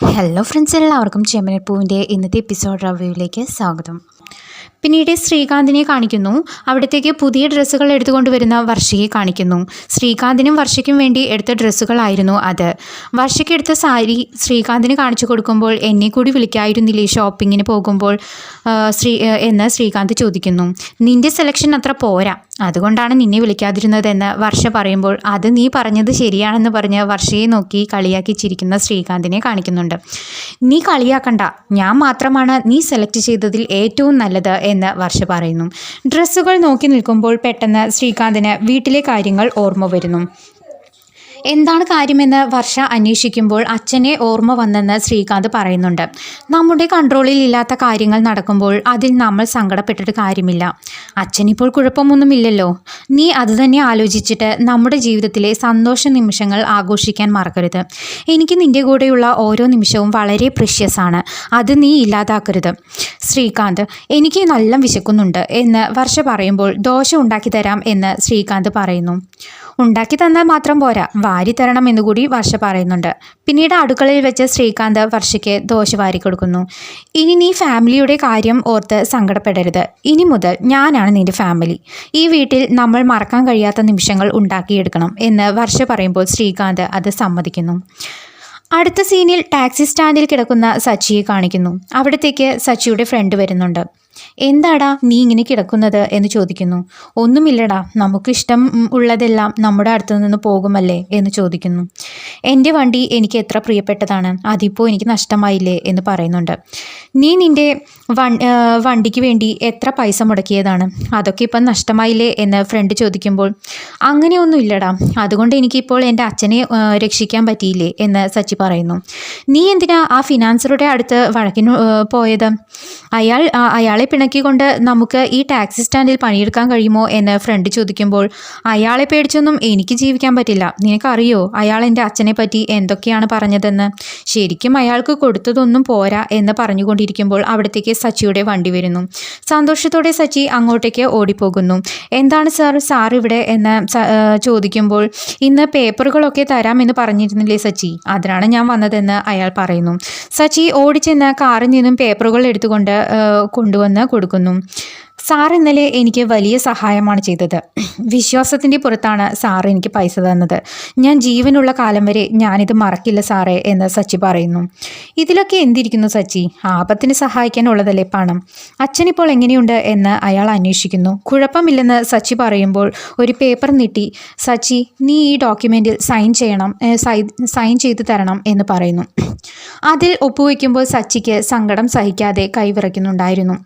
Hello friends എല്ലാവർക്കും ചെമ്മനപ്പൂവിന്റെ ഇന്നത്തെ episode റിവ്യൂവിലേക്ക് സ്വാഗതം. പിന്നീട് ശ്രീകാന്തിനെ കാണിക്കുന്നു. അവിടത്തേക്ക് പുതിയ ഡ്രസ്സുകൾ എടുത്തുകൊണ്ട് വരുന്ന വർഷയെ കാണിക്കുന്നു. ശ്രീകാന്തിനും വർഷയ്ക്കും വേണ്ടി എടുത്ത ഡ്രസ്സുകളായിരുന്നു അത്. വർഷയ്ക്ക് എടുത്ത സാരി ശ്രീകാന്തിന് കാണിച്ചു കൊടുക്കുമ്പോൾ എന്നെ കൂടി വിളിക്കായിരുന്നില്ലേ ഷോപ്പിങ്ങിന് പോകുമ്പോൾ? ശ്രീ എന്ന് ശ്രീകാന്ത് ചോദിക്കുന്നു. നിന്റെ സെലക്ഷൻ അത്ര പോരാ. അതുകൊണ്ടാണ് നിന്നെ വിളിക്കാതിരുന്നതെന്ന് വർഷ പറയുമ്പോൾ അത് നീ പറഞ്ഞത് ശരിയാണെന്ന് പറഞ്ഞ് വർഷയെ നോക്കി കളിയാക്കി ചിരിക്കുന്ന ശ്രീകാന്തിനെ കാണിക്കുന്നുണ്ട്. നീ കളിയാക്കണ്ട. ഞാൻ മാത്രമാണ് നീ സെലക്ട് ചെയ്തതിൽ ഏറ്റവും നല്ലത് എന്ന് വർഷ പറയുന്നു. ഡ്രസ്സുകൾ നോക്കി നിൽക്കുമ്പോൾ പെട്ടെന്ന് ശ്രീകാന്തിന് വീട്ടിലെ കാര്യങ്ങൾ ഓർമ്മ വരുന്നു. എന്താണ് കാര്യമെന്ന് വർഷ അന്വേഷിക്കുമ്പോൾ അച്ഛനെ ഓർമ്മ വന്നെന്ന് ശ്രീകാന്ത് പറയുന്നുണ്ട്. നമ്മുടെ കൺട്രോളിൽ ഇല്ലാത്ത കാര്യങ്ങൾ നടക്കുമ്പോൾ അതിൽ നമ്മൾ സങ്കടപ്പെട്ടിട്ട് കാര്യമില്ല. അച്ഛനിപ്പോൾ കുഴപ്പമൊന്നുമില്ലല്ലോ. നീ അത് തന്നെ ആലോചിച്ചിട്ട് നമ്മുടെ ജീവിതത്തിലെ സന്തോഷ നിമിഷങ്ങൾ ആഘോഷിക്കാൻ മറക്കരുത്. എനിക്ക് നിന്റെ കൂടെയുള്ള ഓരോ നിമിഷവും വളരെ പ്രഷ്യസാണ് അത് നീ ഇല്ലാതാക്കരുത്. ശ്രീകാന്ത് എനിക്ക് നല്ല വിശക്കുന്നുണ്ട് എന്ന് വർഷ പറയുമ്പോൾ ദോശ ഉണ്ടാക്കി തരാം എന്ന് ശ്രീകാന്ത് പറയുന്നു. ഉണ്ടാക്കി തന്നാൽ മാത്രം പോരാ. വാരി തരണം എന്നുകൂടി വർഷ പറയുന്നുണ്ട്. പിന്നീട് അടുക്കളയിൽ വെച്ച് ശ്രീകാന്ത് വർഷയ്ക്ക് ദോശ വാരി കൊടുക്കുന്നു. ഇനി നീ ഫാമിലിയുടെ കാര്യം ഓർത്ത് സങ്കടപ്പെടരുത്. ഇനി മുതൽ ഞാനാണ് നിന്റെ ഫാമിലി. ഈ വീട്ടിൽ നമ്മൾ മറക്കാൻ കഴിയാത്ത നിമിഷങ്ങൾ ഉണ്ടാക്കിയെടുക്കണം എന്ന് വർഷ പറയുമ്പോൾ ശ്രീകാന്ത് അത് സമ്മതിക്കുന്നു. അടുത്ത സീനിൽ ടാക്സി സ്റ്റാൻഡിൽ കിടക്കുന്ന സച്ചിയെ കാണിക്കുന്നു. അവിടത്തേക്ക് സച്ചിയുടെ ഫ്രണ്ട് വരുന്നുണ്ട്. എന്താടാ നീ ഇങ്ങനെ കിടക്കുന്നത് എന്ന് ചോദിക്കുന്നു. ഒന്നുമില്ലടാ നമുക്കിഷ്ടം ഉള്ളതെല്ലാം നമ്മുടെ അടുത്തു നിന്ന് പോകുമല്ലേ? എന്ന് ചോദിക്കുന്നു. എന്റെ വണ്ടി എനിക്ക് എത്ര പ്രിയപ്പെട്ടതാണ് അതിപ്പോൾ എനിക്ക് നഷ്ടമായില്ലേ? എന്ന് പറയുന്നുണ്ട്. നീ നിന്റെ വണ്ടിക്ക് വേണ്ടി എത്ര പൈസ മുടക്കിയതാണ് അതൊക്കെ ഇപ്പം നഷ്ടമായില്ലേ? എന്ന് ഫ്രണ്ട് ചോദിക്കുമ്പോൾ അങ്ങനെയൊന്നും ഇല്ലടാ അതുകൊണ്ട് എനിക്കിപ്പോൾ എന്റെ അച്ഛനെ രക്ഷിക്കാൻ പറ്റിയില്ലേ? എന്ന് സച്ചി പറയുന്നു. നീ എന്തിനാ ആ ഫിനാൻസറുടെ അടുത്ത് വഴക്കിന് പോയത്? അയാൾ അയാളെ അയാളെ പിണക്കിക്കൊണ്ട് നമുക്ക് ഈ ടാക്സി സ്റ്റാൻഡിൽ പണിയെടുക്കാൻ കഴിയുമോ എന്ന് ഫ്രണ്ട് ചോദിക്കുമ്പോൾ അയാളെ പേടിച്ചൊന്നും എനിക്ക് ജീവിക്കാൻ പറ്റില്ല. നിനക്കറിയോ അയാൾ എന്റെ അച്ഛനെ പറ്റി എന്തൊക്കെയാണ് പറഞ്ഞതെന്ന്? ശരിക്കും അയാൾക്ക് കൊടുത്തതൊന്നും പോരാ എന്ന് പറഞ്ഞുകൊണ്ടിരിക്കുമ്പോൾ അവിടത്തേക്ക് സച്ചിയുടെ വണ്ടി വരുന്നു. സന്തോഷത്തോടെ സച്ചി അങ്ങോട്ടേക്ക് ഓടിപ്പോകുന്നു. എന്താണ് സാർ സാർ ഇവിടെ? എന്ന് ചോദിക്കുമ്പോൾ ഇന്ന് പേപ്പറുകളൊക്കെ തരാമെന്ന് പറഞ്ഞിരുന്നില്ലേ സച്ചി? അതിനാണ് ഞാൻ വന്നതെന്ന് അയാൾ പറയുന്നു. സച്ചി ഓടിച്ചെന്ന് കാറിൽ നിന്നും പേപ്പറുകൾ എടുത്തുകൊണ്ട് കൊണ്ടുവന്ന് കൊടുക്കുന്നു. സാർ ഇന്നലെ എനിക്ക് വലിയ സഹായമാണ് ചെയ്തത്. വിശ്വാസത്തിന്റെ പുറത്താണ് സാർ എനിക്ക് പൈസ തന്നത്. ഞാൻ ജീവനുള്ള കാലം വരെ ഞാനിത് മറക്കില്ല സാറേ എന്ന് സച്ചി പറയുന്നു. ഇതിലൊക്കെ എന്തിരിക്കുന്നു സച്ചി? ആപത്തിന് സഹായിക്കാനുള്ളതല്ലേ പണം? അച്ഛനിപ്പോൾ എങ്ങനെയുണ്ട് എന്ന് അയാൾ അന്വേഷിക്കുന്നു. കുഴപ്പമില്ലെന്ന് സച്ചി പറയുമ്പോൾ ഒരു പേപ്പർ നീട്ടി സച്ചി നീ ഈ ഡോക്യുമെന്റിൽ സൈൻ ചെയ്യണം സൈൻ ചെയ്തു തരണം എന്ന് പറയുന്നു. അതിൽ ഒപ്പുവെക്കുമ്പോൾ സച്ചിക്ക് സങ്കടം സഹിക്കാതെ കൈവിറയ്ക്കുന്നുണ്ടായിരുന്നു.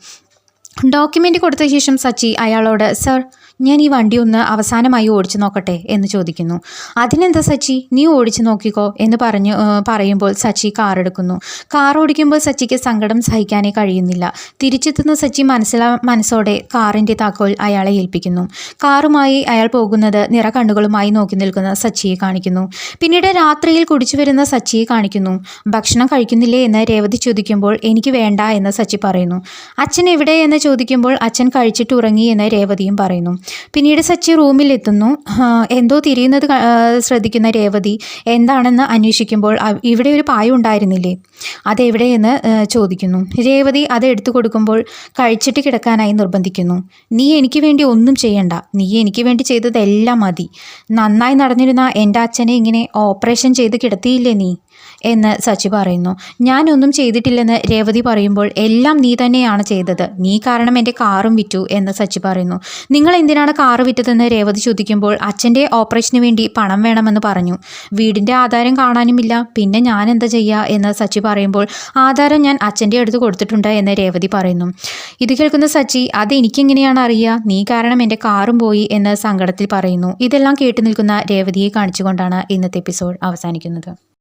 ഡോക്യുമെന്റ് കൊടുത്ത ശേഷം സച്ചി അയാളോട് സർ ഞാൻ ഈ വണ്ടി ഒന്ന് അവസാനമായി ഓടിച്ചു നോക്കട്ടെ എന്ന് ചോദിക്കുന്നു. അതിനെന്താ സച്ചി? നീ ഓടിച്ചു നോക്കിക്കോ എന്ന് പറഞ്ഞു പറയുമ്പോൾ സച്ചി കാർ എടുക്കുന്നു. കാർ ഓടിക്കുമ്പോൾ സച്ചിക്ക് സങ്കടം സഹിക്കാനേ കഴിയുന്നില്ല. തിരിച്ചെത്തുന്ന സച്ചി മനസ്സിലാ മനസ്സോടെ കാറിന്റെ താക്കോൽ അയാളെ ഏൽപ്പിക്കുന്നു. കാറുമായി അയാൾ പോകുന്നത് നിറ കണ്ണുകളുമായി നോക്കി നിൽക്കുന്ന സച്ചിയെ കാണിക്കുന്നു. പിന്നീട് രാത്രിയിൽ കുടിച്ചു വരുന്ന സച്ചിയെ കാണിക്കുന്നു. ഭക്ഷണം കഴിക്കുന്നില്ലേ? എന്ന് രേവതി ചോദിക്കുമ്പോൾ എനിക്ക് വേണ്ട എന്ന് സച്ചി പറയുന്നു. അച്ഛൻ എവിടെ? എന്ന് ചോദിക്കുമ്പോൾ അച്ഛൻ കഴിച്ചിട്ട് ഉറങ്ങി എന്ന് രേവതിയും പറയുന്നു. പിന്നീട് സച്ചി റൂമിലെത്തുന്നു. എന്തോ തിരിയുന്നത് ശ്രദ്ധിക്കുന്ന രേവതി എന്താണെന്ന് അന്വേഷിക്കുമ്പോൾ ഇവിടെ ഒരു പായ ഉണ്ടായിരുന്നില്ലേ? അതെവിടെയെന്ന് ചോദിക്കുന്നു. രേവതി അത് എടുത്തു കൊടുക്കുമ്പോൾ കഴിച്ചിട്ട് കിടക്കാനായി നിർബന്ധിക്കുന്നു. നീ എനിക്ക് വേണ്ടി ഒന്നും ചെയ്യണ്ട. നീ എനിക്ക് വേണ്ടി ചെയ്തതെല്ലാം മതി. നന്നായി നടന്നിരുന്ന എന്റെ അച്ഛനെ ഇങ്ങനെ ഓപ്പറേഷൻ ചെയ്ത് കിടത്തിയില്ലേ നീ? എന്ന് സച്ചി പറയുന്നു. ഞാനൊന്നും ചെയ്തിട്ടില്ലെന്ന് രേവതി പറയുമ്പോൾ എല്ലാം നീ തന്നെയാണ് ചെയ്തത്. നീ കാരണം എന്റെ കാറും വിറ്റു എന്ന് സച്ചി പറയുന്നു. നിങ്ങൾ എന്തിനാണ് കാറ് വിറ്റതെന്ന് രേവതി ചോദിക്കുമ്പോൾ അച്ഛന്റെ ഓപ്പറേഷന് വേണ്ടി പണം വേണമെന്ന് പറഞ്ഞു. വീടിന്റെ ആധാരം കാണാനുമില്ല. പിന്നെ ഞാൻ എന്താ ചെയ്യുക എന്ന് സച്ചി പറയുമ്പോൾ ആധാരം ഞാൻ അച്ഛന്റെ അടുത്ത് കൊടുത്തിട്ടുണ്ട് എന്ന് രേവതി പറയുന്നു. ഇത് കേൾക്കുന്ന സച്ചി അത് എനിക്കെങ്ങനെയാണ് അറിയുക നീ കാരണം എന്റെ കാറും പോയി എന്ന് സങ്കടത്തിൽ പറയുന്നു. ഇതെല്ലാം കേട്ടു നിൽക്കുന്ന രേവതിയെ കാണിച്ചുകൊണ്ടാണ് ഇന്നത്തെ എപ്പിസോഡ് അവസാനിക്കുന്നത്.